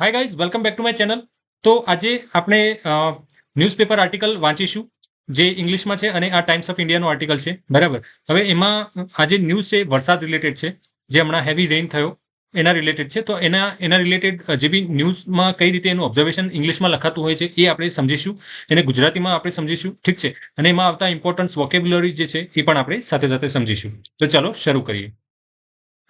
Hi guys welcome back to my channel તો આજે આપણે ન્યૂઝપેપર આર્ટિકલ વાંચીશું, જે ઇંગ્લિશમાં છે અને આ ટાઈમ્સ ઓફ ઇન્ડિયાનું આર્ટિકલ છે. બરાબર? હવે એમાં આજે ન્યૂઝ છે, વરસાદ રિલેટેડ છે, જે હમણાં હેવી રેઇન થયો, એના રિલેટેડ છે. તો એના એના રિલેટેડ જે બી ન્યૂઝમાં કઈ રીતે એનું ઓબ્ઝર્વેશન ઇંગ્લિશમાં લખાતું હોય છે, એ આપણે સમજીશું. એને ગુજરાતીમાં આપણે સમજીશું. ઠીક છે? અને એમાં આવતા ઇમ્પોર્ટન્સ વોકેબ્યુલરી જે છે, એ પણ આપણે સાથે સાથે સમજીશું. તો ચાલો, શરૂ કરીએ.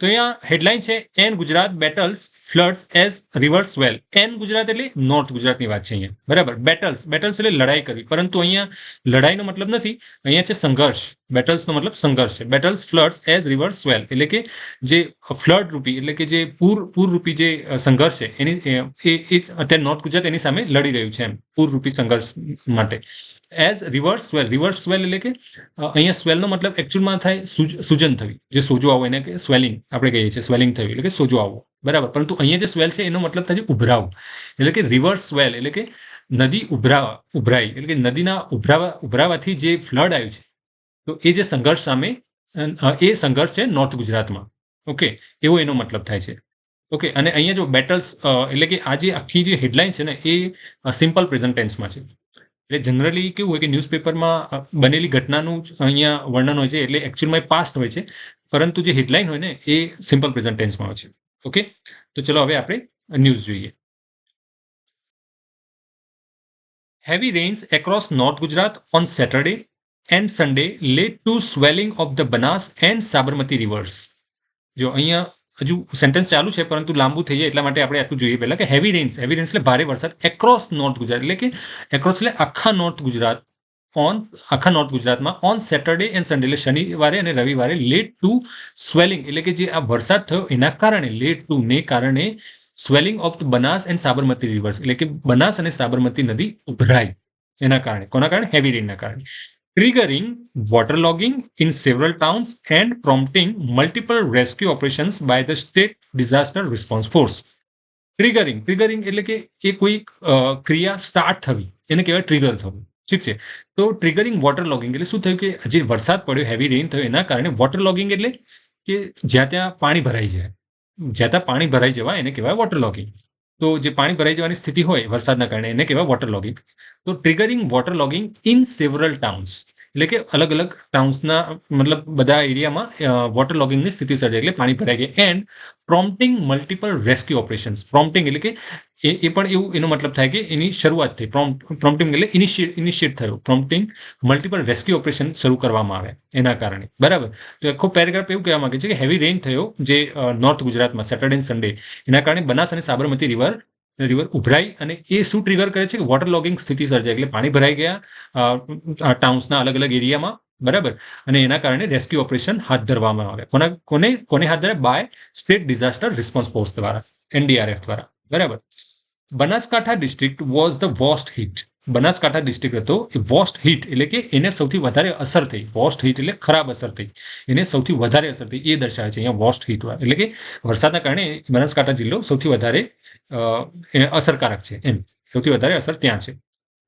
તો અહીંયા હેડલાઇન છે N Gujarat battles floods as rivers swell N Gujarat એટલે નોર્થ ગુજરાતની વાત છે અહીંયા. બરાબર? બેટલ્સ બેટલ્સ એટલે લડાઈ કરવી. પરંતુ અહીંયા લડાઈનો મતલબ નથી. અહીંયા છે સંઘર્ષ. બેટલ્સનો મતલબ સંઘર્ષ છે. Battles floods as rivers well એટલે કે જે ફ્લડ રૂપી, એટલે કે જે પૂર પૂર રૂપી જે સંઘર્ષ છે, એની એ અત્યારે નોર્થ ગુજરાત એની સામે લડી રહ્યું છે એમ. પૂર રૂપી સંઘર્ષ માટે. As rivers swell rivers swell એટલે કે અહીંયા સ્વેલનો મતલબ એકચ્યુઅલમાં થાય સુજ- સૂજન થવી. જે સોજો આવો એને કે સ્વેલિંગ આપણે કહીએ છીએ. સ્વેલિંગ થવી. એટલે કે સોજો આવવો બરાબર. પરંતુ અહીંયા જે સ્વેલ છે, એનો મતલબ થાય છે ઉભરાવું. એટલે કે રિવર્સ સ્વેલ, એટલે કે નદી ઉભરાવા ઉભરાઈ, એટલે કે નદીના ઉભરાવા, ઉભરાવાથી જે ફ્લડ આવ્યું છે, તો એ જે સંઘર્ષ સામે એ સંઘર્ષ છે નોર્થ ગુજરાતમાં. ઓકે એવો એનો મતલબ થાય છે. ઓકે અને અહીંયા જો બેટલ્સ એટલે કે આ જે આખી જે હેડલાઇન છે ને, એ સિમ્પલ પ્રેઝન્ટ ટેન્સમાં છે. એટલે જનરલી કેવું હોય કે ન્યૂઝપેપરમાં બનેલી ઘટનાનું અહીંયા વર્ણન હોય છે, એટલે એકચ્યુઅલમાં પાસ્ટ હોય છે, પરંતુ જે હેડલાઇન હોય ને, એ સિમ્પલ પ્રેઝન્ટ ટેન્સમાં હોય છે. ઓકે? તો ચલો હવે આપણે ન્યૂઝ જોઈએ. Heavy rains across north Gujarat on Saturday and Sunday led to swelling of the Banas and Sabarmati rivers જો અહીંયા હજુ સેન્ટેન્સ ચાલુ છે, પરંતુ લાંબુ થઈ જાય એટલા માટે આપણે આટલું જોઈએ પહેલાં કે હેવી રેન્સ હેવી રેન્સ એટલે ભારે વરસાદ એક્રોસ નોર્થ ગુજરાત એટલે કે એક્રોસ એટલે આખા નોર્થ ગુજરાત ઓન આખા નોર્થ ગુજરાતમાં ઓન સેટરડે એન્ડ સન્ડે શનિવારે અને રવિવારે લેટ ટુ સ્વેલિંગ એટલે કે જે આ વરસાદ થયો એના કારણે લેટ ટુ ને કારણે swelling of Banas and Sabarmati rivers એટલે કે બનાસ અને સાબરમતી નદી ઉભરાઈ, એના કારણે, કોના કારણે? હેવી રેનના કારણે. Triggering water logging in several towns and prompting multiple rescue operations by the state disaster response force triggering triggering એટલે કે એ કોઈ ક્રિયા સ્ટાર્ટ થવી, એને કહેવાય ટ્રિગર થવું. ઠીક છે. તો ટ્રિગરિંગ વોટર લોગિંગ એટલે શું થયું કે જે વરસાદ પડ્યો હેવી રેઇન થયો, એના કારણે વોટર લોગિંગ એટલે કે જ્યાં ત્યાં પાણી ભરાઈ જાય. જ્યાં ત્યાં પાણી ભરાઈ જવા એને કહેવાય વોટર લોગિંગ તો જે પાણી ભરાઈ જવાની સ્થિતિ હોય વરસાદના કારણે એને કહેવાય વોટર લોગિંગ તો triggering water logging in several towns એટલે કે અલગ અલગ ટાઉન્સના મતલબ બધા એરિયામાં વોટર લોગિંગની સ્થિતિ સર્જાય. એટલે પાણી ભરાઈ ગઈ. And prompting multiple rescue operations prompting એટલે કે એ એ પણ એવું, એનો મતલબ થાય કે એની શરૂઆત થઈ પ્રોમ્પ્ટિંગ એટલે ઇનિશિએટ ઇનિશિએટ થયું. પ્રોમ્પ્ટિંગ મલ્ટિપલ રેસ્ક્યુ ઓપરેશન શરૂ કરવામાં આવે, એના કારણે. બરાબર? તો આખો પેરેગ્રાફ એવું કહેવા માંગે છે કે હેવી રેઇન થયો, જે નોર્થ ગુજરાતમાં સેટરડે સન્ડે એના કારણે બનાસ અને સાબરમતી રિવર રિવર ઉભરાઈ અને એ શું ટ્રિગર કરે છે કે વોટર લોગિંગ સ્થિતિ સર્જાય એટલે પાણી ભરાઈ ગયા ટાઉન્સના અલગ અલગ એરિયામાં. બરાબર? અને એના કારણે રેસ્ક્યુ ઓપરેશન હાથ ધરવામાં આવે. કોના, કોને કોને હાથ ધરે by state disaster response force દ્વારા એનડીઆરએફ દ્વારા. બરાબર? Banaskantha district was the worst hit Banaskantha district હતો એ વોસ્ટ હિટ એટલે કે એને સૌથી વધારે અસર થઈ. વોસ્ટ હિટ એટલે ખરાબ અસર થઈ. એને સૌથી વધારે અસર થઈ. એ દર્શાવે છે અહીંયા વોસ્ટ હિટ એટલે કે વરસાદના કારણે બનાસકાંઠા જિલ્લો સૌથી વધારે અસરકારક છે. એમ. સૌથી વધારે અસર ત્યાં છે.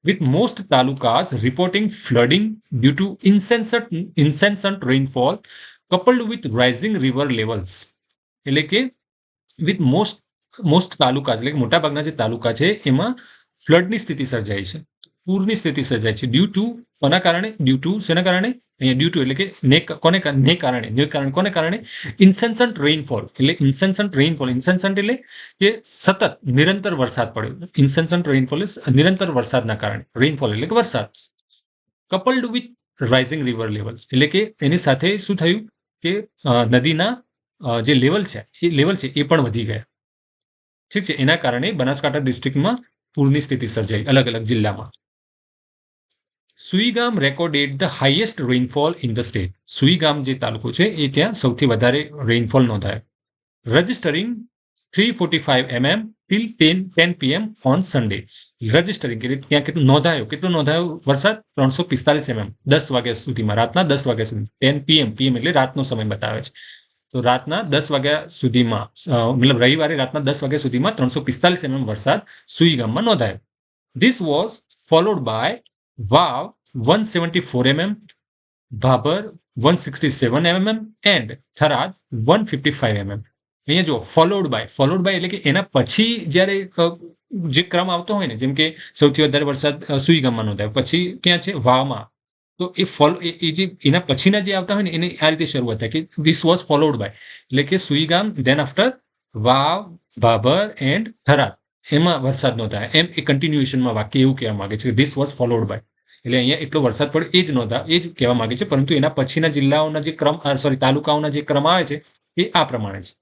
With most talukas reporting flooding due to incessant, incessant rainfall coupled with rising river levels. એટલે કે with most most તાલુકા એટલે કે મોટાભાગના જે તાલુકા છે, એમાં ફ્લડની સ્થિતિ સર્જાય છે. પૂરની સ્થિતિ સર્જાય છે ડ્યુ ટુ કોના કારણે? ડ્યુ ટુ શેના કારણે? અહીંયા ડ્યુ ટુ એટલે કે ને કોને ને કારણે ને કારણે, કોને કારણે? ઇન્સેન્સન્ટ રેઇનફોલ એટલે ઇન્સેન્સન્ટ રેઇનફોલ ઇન્સેન્સન્ટ એટલે કે સતત નિરંતર વરસાદ પડ્યો. ઇન્સેન્સન્ટ રેઇનફોલ નિરંતર વરસાદના કારણે રેઇનફોલ એટલે કે વરસાદ. Coupled with rising river level એટલે કે એની સાથે શું થયું કે નદીના જે લેવલ છે, એ લેવલ છે એ પણ વધી ગયા. ઠીક છે, એના કારણે બનાસકાંઠા ડિસ્ટ્રિક્ટમાં પૂરની સ્થિતિ સર્જાઈ અલગ અલગ જિલ્લામાં. Suigam recorded the highest rainfall in the state Suigam જે તાલુકો છે, એ ત્યાં સૌથી વધારે રેઇનફોલ નોંધાયો. Registering three forty five MM till ten ten PM on Sunday registering એટલે ત્યાં કેટલું નોંધાયો? કેટલો નોંધાયો વરસાદ? ત્રણસો પિસ્તાલીસ એમએમ દસ વાગ્યા સુધીમાં, રાતના દસ વાગ્યા સુધી. ટેન પીએમ પીએમ એટલે રાતનો સમય બતાવે છે. તો રાતના દસ વાગ્યા સુધીમાં મતલબ રવિવારે રાતના દસ વાગ્યા સુધીમાં ત્રણસો પિસ્તાલીસ એમએમ વરસાદ સુઈગામમાં નોંધાયો. This was followed by Vav one seventy four MM, Bhabhar one sixty seven MM and Tharad one fifty five MM. અહીંયા જો ફોલોડ બાય ફોલોડ બાય એટલે કે એના પછી જ્યારે જે ક્રમ આવતો હોય ને, જેમ કે સૌથી વધારે વરસાદ સુઈગામમાં નોંધાય. પછી ક્યાં છે? વાવમાં. તો એ ફોલો, એ જે, એના પછીના જે આવતા હોય ને, એને આ રીતે શરૂઆત થાય કે ધીસ વોઝ ફોલોડ બાય એટલે કે Suigam then after Vav Bhabhar and Tharad. એમાં વરસાદ નહોતા એમ એ કન્ટિન્યુએશનમાં વાક્ય એવું કહેવા માંગે છે કે ધીસ વોઝ ફોલોડ બાય એટલે અહીંયા એટલો વરસાદ પડ્યો, એ જ નહોતા એ જ કહેવા માંગે છે, પરંતુ એના પછીના જિલ્લાઓના જે ક્રમ સોરી તાલુકાઓના જે ક્રમ આવે છે, એ આ પ્રમાણે છે.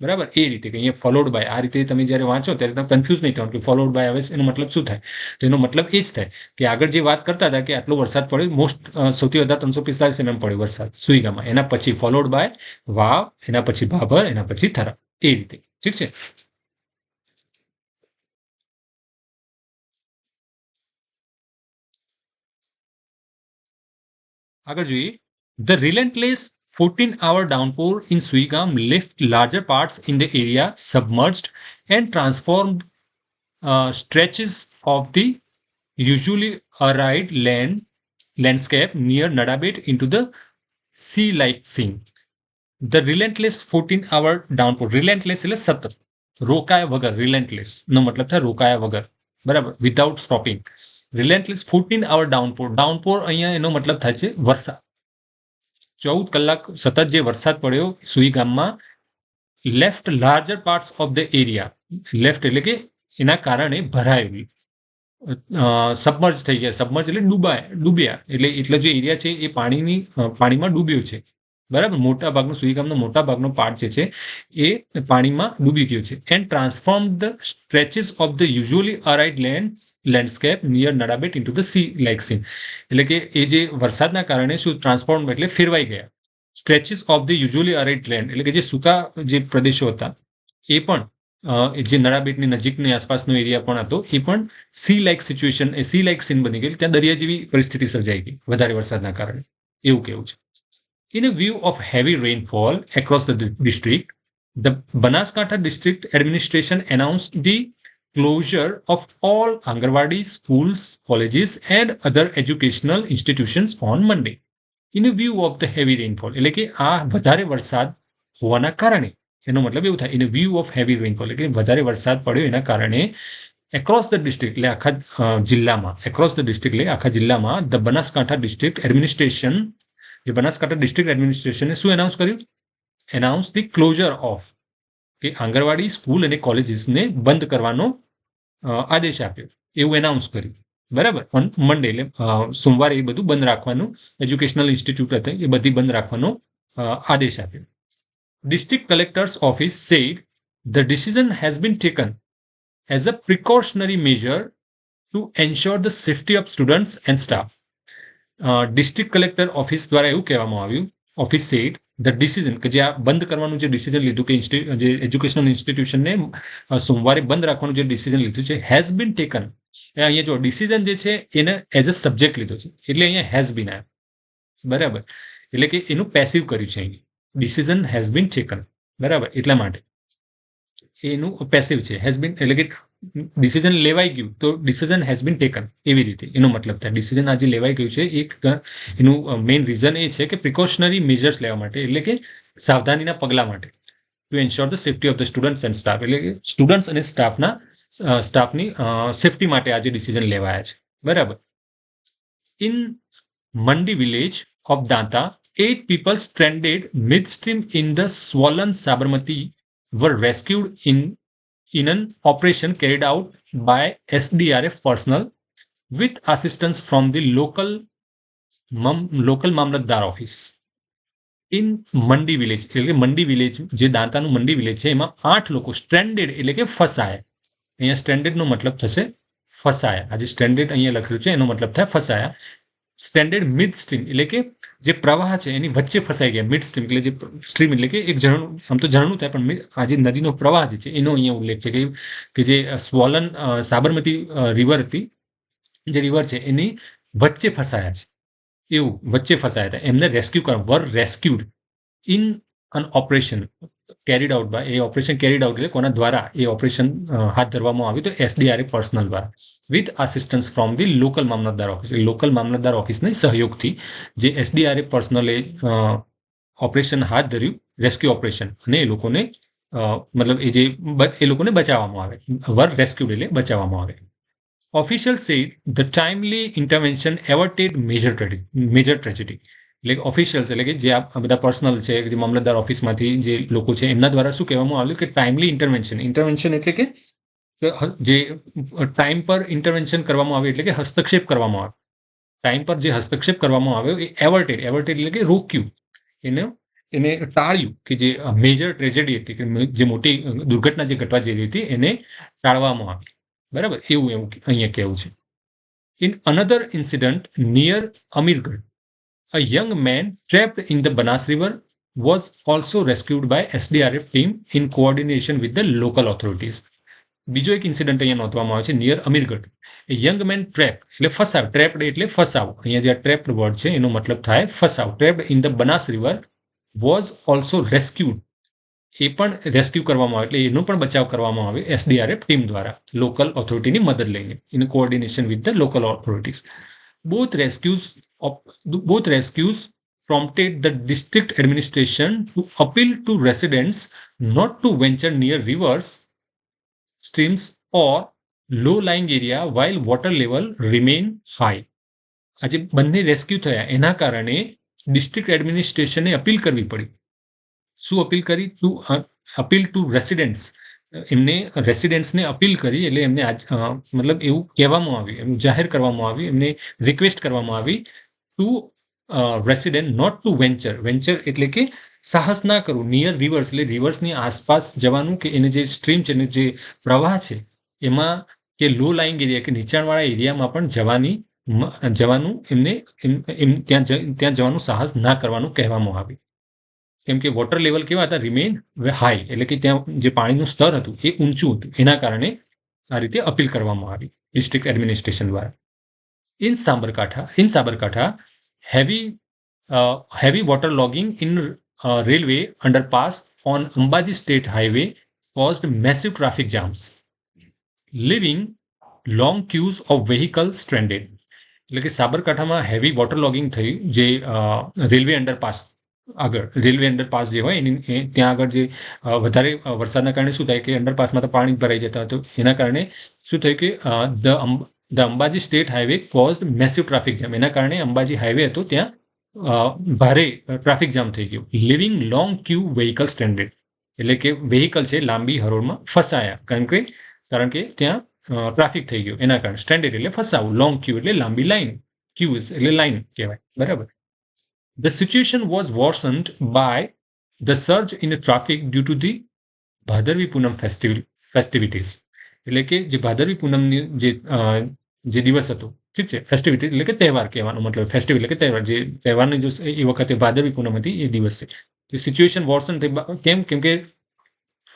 બરાબર? એ રીતે કે અહીંયા ફોલોડ બાય આ રીતે તમે જ્યારે વાંચો ત્યારે તમે કન્ફ્યુઝ નહીં થવાનું કે ફોલોડ બાય આવે એનો મતલબ શું થાય? તો એનો મતલબ એ જ થાય કે આગળ જે વાત કરતા હતા કે આટલો વરસાદ પડ્યો મોસ્ટ સૌથી વધારે ત્રણસો પિસ્તાલીસ એમએમ પડ્યો વરસાદ, સુઈગામાં. એના પછી ફોલોડ બાય વાવ, એના પછી ભાભર એના પછી થરા એ રીતે. ઠીક છે? આગળ જોઈએ. The relentless 14 hour downpour in Suigam left larger parts in the area submerged and transformed uh, stretches of the usually arid land landscape near Nadabet into the sea like scene. The relentless 14 hour downpour relentless એટલે સતત રોકાયા વગર રિલેન્ટલેસ નો મતલબ થાય રોકાયા વગર બરાબર without stopping relentless fourteen hour downpour downpour અહીંયા એનો મતલબ થાય છે વરસાદ ચૌદ કલાક સતત જે વરસાદ પડ્યો સુઈ ગામમાં left larger parts of the area left એટલે કે એના કારણે ભરાયેલી. સબમર્જ થઈ ગયા. સબમર્જ એટલે ડૂબાય, ડૂબ્યા. એટલે એટલે જે એરિયા છે એ પાણીની પાણીમાં ડૂબ્યો છે. બરાબર? મોટા ભાગનો સુઈકામનો મોટા ભાગનો પાર્ટ જે છે, એ પાણીમાં ડૂબી ગયો છે. And transform the stretches of the usually arid land landscape near Nadabet into the sea like scene એટલે કે એ જે વરસાદના કારણે શું ટ્રાન્સફોર્મ એટલે ફેરવાઈ ગયા. Stretches of the usually arid land એટલે કે જે સૂકા જે પ્રદેશો હતા, એ પણ જે નડાબેટની નજીકની આસપાસનો એરિયા પણ હતો, એ પણ સી લાઇક સિચ્યુએશન એ સી લાઇક સીન બની ગઈ ત્યાં દરિયા જેવી પરિસ્થિતિ સર્જાઈ ગઈ વધારે વરસાદના કારણે. એવું કેવું છે. In a view of heavy rainfall across the district, the Banaskantha district administration announced the closure of all Angarwadi schools, colleges, and other educational institutions on Monday. In a view of the heavy rainfall, એટલે કે આ વધારે વરસાદ હોવાના કારણે એનો મતલબ એવું થાય in view of heavy rainfall એટલે વધારે વરસાદ પડ્યો એના કારણે એક્રોસ ધ ડિસ્ટ્રિક્ટ એટલે આખા જિલ્લામાં એક્રોસ ધ ડિસ્ટ્રિક્ટ એટલે આખા જિલ્લામાં ધ બનાસકાંઠા ડિસ્ટ્રિક્ટ એડમિનિસ્ટ્રેશન જે બનાસકાંઠા ડિસ્ટ્રિક્ટ એડમિનિસ્ટ્રેશને શું એનાઉન્સ કર્યું? એનાઉન્સ ધી ક્લોઝર ઓફ કે આંગણવાડી સ્કૂલ અને કોલેજીસને બંધ કરવાનો આદેશ આપ્યો. એવું એનાઉન્સ કર્યું. બરાબર? મંડે એટલે સોમવારે એ બધું બંધ રાખવાનું એજ્યુકેશનલ ઇન્સ્ટિટ્યૂટ હતા એ બધી બંધ રાખવાનો આદેશ આપ્યો. District collectors office said the decision has been taken as a precautionary measure to ensure the safety of students and staff district collector office દ્વારા એવું કહેવામાં આવ્યું ઓફિસ સેટ ધ ડિસિઝન કે જે આ બંધ કરવાનું જે ડિસિઝન લીધું કે જે એજ્યુકેશનલ ઇન્સ્ટિટ્યુશનને સોમવારે બંધ રાખવાનું જે ડિસિઝન લીધું છે હેઝ બીન ટેકન અહીંયા જો ડિસિઝન જે છે, એને એઝ અ સબ્જેક્ટ લીધો છે, એટલે અહીંયા હેઝ બીન આવ્યો. બરાબર? એટલે કે એનું પેસિવ કર્યું છે અહીં. ડિસિઝન હેઝ બીન ટેકન બરાબર? એટલા માટે. એનું પેસિવ છે. હેઝ બીન એટલે કે ડિસિઝન લેવાઈ ગયું તો ડિસિઝન હેઝ બીન ટેકન એવી રીતે. એનો મતલબ થાય. ડિસિઝન આજે લેવાઈ ગયું છે. એક, એનું મેઇન રીઝન એ છે કે પ્રિકોશનરી મેજર્સ લેવા માટે, એટલે કે સાવધાનીના પગલા માટે. To ensure the safety of the students and staff એટલે કે સ્ટુડન્ટ્સ અને સ્ટાફના સ્ટાફની સેફ્ટી માટે આજે ડિસિઝન લેવાયા છે. બરાબર? In Mandi village of Danta eight people stranded midstream in the swollen Sabarmati were rescued in in an operation carried out by SDRF personnel with assistance from the local mum, local Mamlatdar office. In Mandi village એટલે કે મંડી village જે દાંતાનું મંડી village છે એમાં આઠ લોકો stranded એટલે કે ફસાયા. અહીંયા સ્ટ્રેન્ડેડનો મતલબ થશે ફસાયા. આજે સ્ટ્રેન્ડેડ અહીંયા લખ્યું છે એનો મતલબ થાય ફસાયા. સ્ટેન્ડર્ડ મિડ સ્ટ્રીમ એટલે કે જે પ્રવાહ છે, એની વચ્ચે ફસાઈ ગયા મિડ સ્ટ્રીમ એટલે જે સ્ટ્રીમ એટલે કે એક ઝરણું, આમ તો ઝરણું થાય, પણ આ જે નદીનો પ્રવાહ જે છે, એનો અહીંયા ઉલ્લેખ છે, કે જે સ્વોલન સાબરમતી રિવર હતી, જે રિવર છે, એની વચ્ચે ફસાયા છે. એવું, વચ્ચે ફસાયા હતા. એમને રેસ્ક્યુ કરવા were rescued in an operation carried out by a operation carried out એટલે કોના દ્વારા એ ઓપરેશન હાથ ધરવામાં આવ્યું તો એસડીઆરએ પર્સનલ દ્વારા. With assistance from the local Mamlatdar office local Mamlatdar ઓફિસની સહયોગથી જે એસડીઆરએ પર્સનલે ઓપરેશન હાથ ધર્યું રેસ્ક્યુ ઓપરેશન અને એ લોકોને મતલબ એ જે એ લોકોને બચાવવામાં આવે. વર રેસ્ક્યુડ એટલે બચાવવામાં આવે. Official said the timely intervention averted major major tragedy એટલે ઓફિશિયલ્સ એટલે કે જે આ બધા પર્સનલ છે, જે મામલતદાર ઓફિસમાંથી જે લોકો છે, એમના દ્વારા શું કહેવામાં આવ્યું કે ટાઈમલી ઇન્ટરવેન્શન ઇન્ટરવેન્શન એટલે કે જે ટાઈમ પર ઇન્ટરવેન્શન કરવામાં આવે એટલે કે હસ્તક્ષેપ કરવામાં આવે ટાઈમ પર જે હસ્તક્ષેપ કરવામાં આવ્યો એ એવર્ટેડ એવર્ટેડ એટલે કે રોક્યું. એને એને ટાળ્યું કે જે મેજર ટ્રેજેડી હતી, કે જે મોટી દુર્ઘટના જે ઘટવા જઈ રહી હતી, એને ટાળવામાં આવી. બરાબર? એવું એવું અહીંયા કહેવું છે. In another incident near Amirgadh a young man trapped in the Banas River was also rescued by SDRF team in coordination with the local authorities. બીજો એક ઇન્સિડન્ટ અહીંયા નોંધવામાં આવે છે near Amirgadh a young man trap એટલે ફસાવ ટ્રેપ્ડ એટલે ફસાવ. અહીંયા જે ટ્રેપ્ડ વર્ડ છે, એનો મતલબ થાય ફસાવ. Trapped in the Banas river was also rescued એ પણ રેસ્ક્યુ કરવામાં આવે, એટલે એનો પણ બચાવ કરવામાં આવે એસડીઆરએફ ટીમ દ્વારા લોકલ ઓથોરિટીની મદદ લઈને in coordination with the local authorities both rescues both rescues prompted the district administration to appeal to residents not to venture near rivers, streams, or low-lying area while water level remain high. આજે બંને rescue થયા એના કારણે district એડમિનિસ્ટ્રેશને appeal કરવી પડી શું appeal કરી two appeal two residents એમને રેસિડેન્ટ્સને અપીલ કરી એટલે એમને આજ મતલબ એવું કહેવામાં આવ્યું એમ જાહેર કરવામાં આવ્યું એમને રિક્વેસ્ટ કરવામાં આવી to resident not to venture venture એટલે કે સાહસ ના કરવું. નિયર રિવર્સ એટલે રિવર્સની આસપાસ જવાનું કે એને જે સ્ટ્રીમ છે, એને જે પ્રવાહ છે, એમાં કે લો લાઇંગ એરિયા કે નીચાણવાળા એરિયામાં પણ જવાની જવાનું એમને, એમ ત્યાં ત્યાં જવાનું સાહસ ના કરવાનું કહેવામાં આવ્યું કેમ કે વોટર લેવલ કેવા હતા? રિમેન હાઈ એટલે કે ત્યાં જે પાણીનું સ્તર હતું, એ ઊંચું હતું. એના કારણે આ રીતે અપીલ કરવામાં આવી. ડિસ્ટ્રિક્ટ એડમિનિસ્ટ્રેશન દ્વારા. In Sabarkantha, heavy uh, heavy water logging in uh, railway underpass on Ambaji State Highway caused massive traffic jams, leaving long queues of vehicles stranded. એટલે કે સાબરકાંઠામાં હેવી વોટર લોગિંગ થયું જે railway underpass આગળ railway underpass જે હોય એની ત્યાં આગળ જે વધારે વરસાદના કારણે શું થાય કે અંડરપાસમાં તો પાણી ભરાઈ જતા હતું એના કારણે શું થયું કે the the Ambaji state highway cause massive traffic jam એના કારણે અંબાજી હાઈવે હતો ત્યાં ભારે ટ્રાફિક જામ થઈ ગયું. Leaving long queue vehicle stranded એટલે કે વેહિકલ છે લાંબી હરોળમાં ફસાયા. કારણ કે કારણ કે ત્યાં ટ્રાફિક થઈ ગયું. એના કારણે સ્ટેન્ડર્ડ એટલે ફસાવું. લોંગ ક્યુ એટલે લાંબી લાઈન ક્યુ એટલે લાઈન કહેવાય. બરાબર? The situation was worsened by the surge in traffic due to the Bhadarvi Poonam festival ફેસ્ટિવિટીઝ એટલે કે જે ભાદરવી પૂનમની જે જે દિવસ હતો, ઠીક છે ફેસ્ટિવિટી એટલે કે તહેવાર કહેવાનો મતલબ ફેસ્ટિવલ એટલે કે તહેવાર, જે તહેવારની જો એ વખતે ભાદરવી પૂનમ હતી, એ દિવસે. સિચ્યુએશન વોર્સન થઈ, કેમ? કેમ કે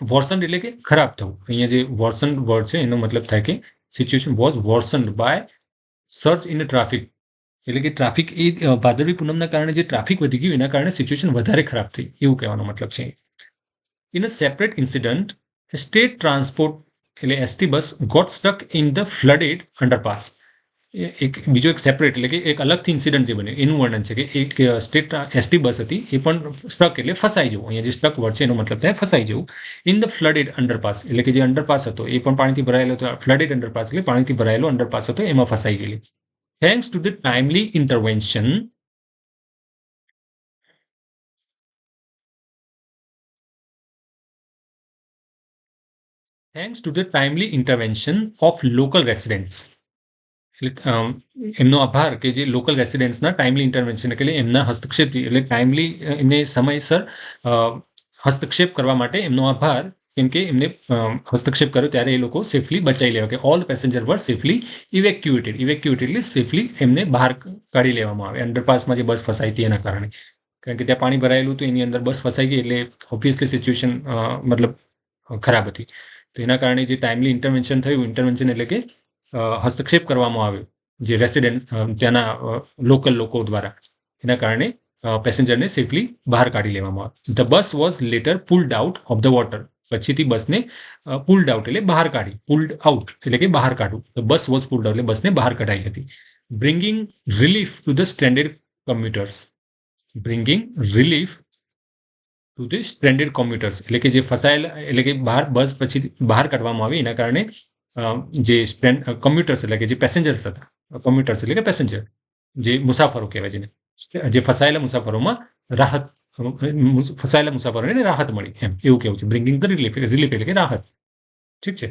વોર્સન એટલે કે ખરાબ થવું. અહીંયા જે વોર્સન વર્ડ છે, એનો મતલબ થાય કે situation was worsen by surge in traffic એટલે કે ટ્રાફિક એ ભાદરવી પૂનમના કારણે જે ટ્રાફિક વધી ગયું, એના કારણે સિચ્યુએશન વધારે ખરાબ થઈ. એવું કહેવાનો મતલબ છે. In a separate incident state transport એટલે ST bus got stuck in the flooded underpass એક બીજો એક સેપરેટ એટલે કે એક અલગથી ઇન્સિડન્ટ જે બન્યું, એનું વર્ણન છે કે એક સ્ટેટ એસટી બસ હતી, એ પણ સ્ટક એટલે ફસાઈ જવું. અહીંયા જે સ્ટક વર્ડ છે એનો મતલબ થાય ફસાઈ જવું. ઇન ધ ફ્લડેડ અંડરપાસ એટલે કે જે અંડરપાસ હતો, એ પણ પાણીથી ભરાયેલો હતો. ફ્લડેડ અંડરપાસ એટલે પાણીથી ભરાયેલો અંડરપાસ હતો, એમાં ફસાઈ ગયેલી. Thanks to the timely intervention thanks to the timely intervention of local residents. એટલે એમનો આભાર કે જે લોકલ રેસિડેન્ટ્સના ટાઈમલી ઇન્ટરવેન્શન એટલે એમના હસ્તક્ષેપ, એટલે ટાઈમલી એમને સમયસર હસ્તક્ષેપ કરવા માટે એમનો આભાર, કેમ કે એમને હસ્તક્ષેપ કર્યો ત્યારે એ લોકો સેફલી બચાવી લેવા કે all passenger were safely evacuated evacuated એટલે સેફલી એમને બહાર કાઢી લેવામાં આવે. અંડરપાસમાં જે બસ ફસાઈ હતી એના કારણે. કારણ કે ત્યાં પાણી ભરાયેલું હતું, એની અંદર બસ ફસાઈ ગઈ એટલે ઓબ્વિયસલી સિચ્યુએશન મતલબ ખરાબ હતી. તો એના કારણે જે ટાઈમલી ઇન્ટરવેન્શન થયું ઇન્ટરવેન્શન એટલે કે હસ્તક્ષેપ કરવામાં આવ્યો, જે રેસિડેન્ટ ત્યાંના લોકલ લોકો દ્વારા. એના કારણે પેસેન્જરને સેફલી બહાર કાઢી લેવામાં આવ્યો. The bus was later pulled out of the water પછીથી બસને પુલ્ડ આઉટ એટલે બહાર કાઢી પુલ્ડ આઉટ એટલે કે બહાર કાઢવું. The bus was pulled out એટલે બસને બહાર કઢાઈ હતી. Bringing relief to the stranded commuters bringing relief to the stranded commuters એટલે કે જે ફસાયેલા, એટલે કે બહાર, બસ પછી બહાર કાઢવામાં આવી. એના કારણે જે સ્ટ્રેન્ડ કોમ્પ્યુટર્સ એટલે કે જે પેસેન્જર્સ હતા કોમ્પ્યુટર્સ એટલે કે પેસેન્જર જે મુસાફરો કહેવાય જેને, જે ફસાયેલા મુસાફરોમાં રાહત ફસાયેલા મુસાફરોને રાહત મળી. એમ, એવું કેવું છે. બ્રિંગિંગ ધ રિલીફ રિલીફ એટલે કે રાહત. ઠીક છે?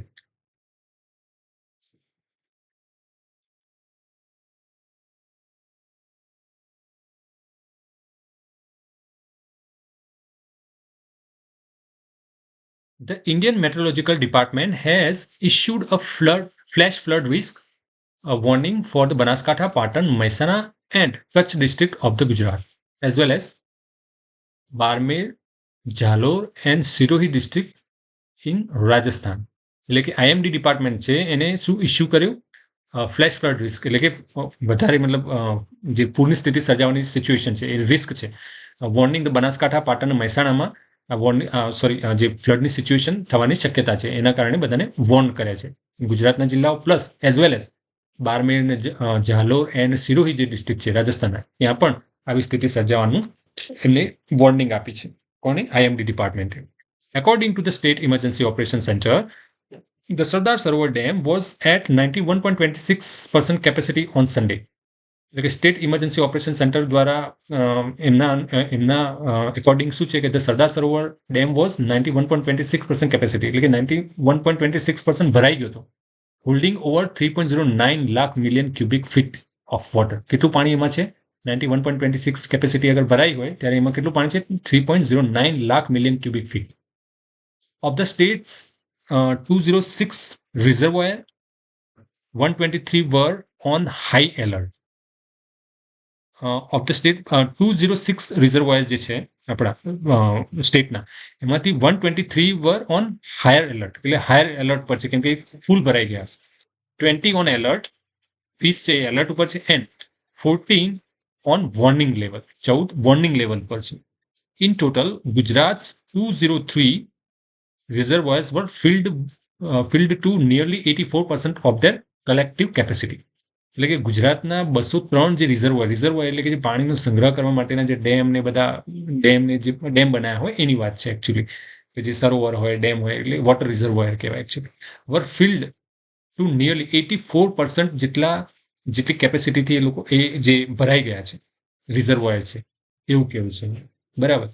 The Indian Meteorological Department has issued a flood flash flood risk a warning for the Banaskantha, Patan, Maisana, and Kutch district of the Gujarat as well as Barmer, Jalore and Sirohi district in Rajasthan. એટલે કે IMD department છે એને શું issue કર્યું flash flood risk એટલે કે વધારે મતલબ જે પૂરની સ્થિતિ સર્જાવાની સિચ્યુએશન છે એ રિસ્ક છે વોર્નિંગ બનાસકાંઠા પાટણ મહેસાણામાં સોરી જે ફ્લડની સિચ્યુએશન થવાની શક્યતા છે એના કારણે બધાને વોર્ન કર્યા છે. ગુજરાતના જિલ્લાઓ plus as well as Barmer Jalore and Sirohi જે ડિસ્ટ્રિક્ટ છે રાજસ્થાનના ત્યાં પણ આવી સ્થિતિ સર્જાવાનું એમને વોર્નિંગ આપી છે. કોને? આઈએમડી ડિપાર્ટમેન્ટે According to the State Emergency Operation Center, the Sardar Sarovar Dam was at 91.26% capacity on Sunday. એટલે કે સ્ટેટ ઇમરજન્સી ઓપરેશન સેન્ટર દ્વારા એમના એમના એકોર્ડિંગ શું છે કે the Sardar Sarovar dam was ninety one point twenty six percent capacity એટલે કે ninety one point twenty six percent ભરાઈ ગયો હતો. Holding over three point zero nine lakh million cubic feet of water કેટલું પાણી એમાં છે? Ninety one point twenty six capacity અગર ભરાઈ હોય ત્યારે એમાં કેટલું પાણી છે? Three point zero nine lakh million cubic feet of the state's uh, 206 reservoir 123 were on high alert. Uh, of the state uh, 206 reservoir જે છે આપણા સ્ટેટના એમાંથી one twenty three were on higher alert એટલે હાયર એલર્ટ પર છે કેમ કે ફૂલ ભરાઈ ગયા છે ટ્વેન્ટી ઓન એલર્ટ વીસ છે એલર્ટ ઉપર છે and fourteen on warning level ચૌદ વોર્નિંગ લેવલ પર છે in total Gujarat two zero three reservoirs were filled uh, filled to nearly 84% of their collective capacity એટલે કે ગુજરાતના બસો ત્રણ જે રિઝર્વ રિઝર્વોયર એટલે કે જે પાણીનો સંગ્રહ કરવા માટેના જે ડેમ ને બધા ડેમ ને જે ડેમ બનાવ્યા હોય એની વાત છે એકચ્યુઅલી કે જે સરોવર હોય ડેમ હોય એટલે વોટર રિઝર્વોયર કહેવાય actually were filled to nearly eighty four percent જેટલા જેટલી કેપેસિટીથી એ લોકો એ જે ભરાઈ ગયા છે રિઝર્વોયર છે, એવું કહેવું છે બરાબર.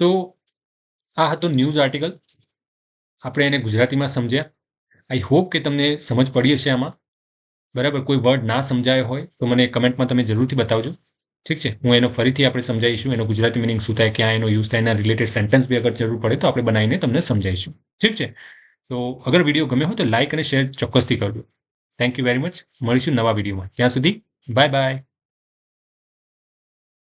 તો આ હતો ન્યૂઝ આર્ટિકલ આપણે એને ગુજરાતીમાં સમજ્યા. આઈ હોપ કે તમને સમજ પડી હશે આમાં. બરાબર, કોઈ વર્ડ ના સમજાયો હોય તો મને કમેન્ટમાં તમે જરૂરથી બતાવજો. ઠીક છે? હું એનો ફરીથી આપણે સમજાવીશું. એનો ગુજરાતી મિનિંગ શું થાય, ક્યાં એનો યુઝ થાય, એના રિલેટેડ સેન્ટેન્સ બી અગર જરૂર પડે તો આપણે બનાવીને તમને સમજાવીશું. ઠીક છે? તો અગર વીડિયો ગમ્યો હોય તો લાઇક અને શેર ચોક્કસથી કરજો. થેન્ક યુ વેરી મચ મળીશું નવા વિડીયોમાં. ત્યાં સુધી બાય બાય